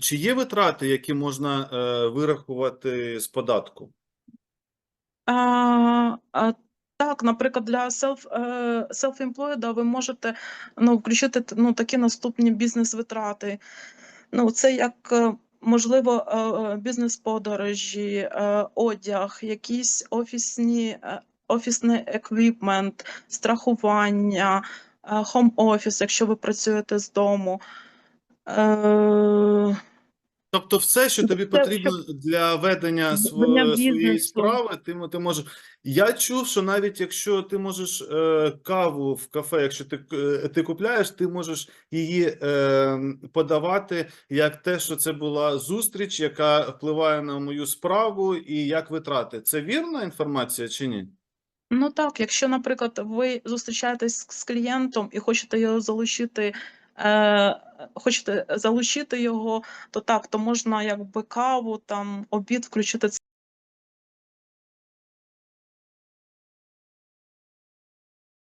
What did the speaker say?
Чи є витрати, які можна е, вирахувати з податку? А, а, так, наприклад, для е, self-employed ви можете ну, включити ну, такі наступні бізнес-витрати. Ну, це як, е, можливо, е, бізнес-подорожі, одяг, якісь офісні, офісний еквіпмент, страхування, хом-офіс, якщо ви працюєте з дому. Е, Тобто, все, що тобі потрібно для ведення Ведення своєї справи, ти, ти можеш. Я чув, що навіть якщо ти можеш е, каву в кафе, якщо ти, е, ти купляєш, ти можеш її е, подавати як те, що це була зустріч, яка впливає на мою справу, і як витрати. Це вірна інформація чи ні? Ну так, якщо, наприклад, ви зустрічаєтесь з клієнтом і хочете його залучити, е, хочете залучити його, то так, то можна якби каву, там обід включити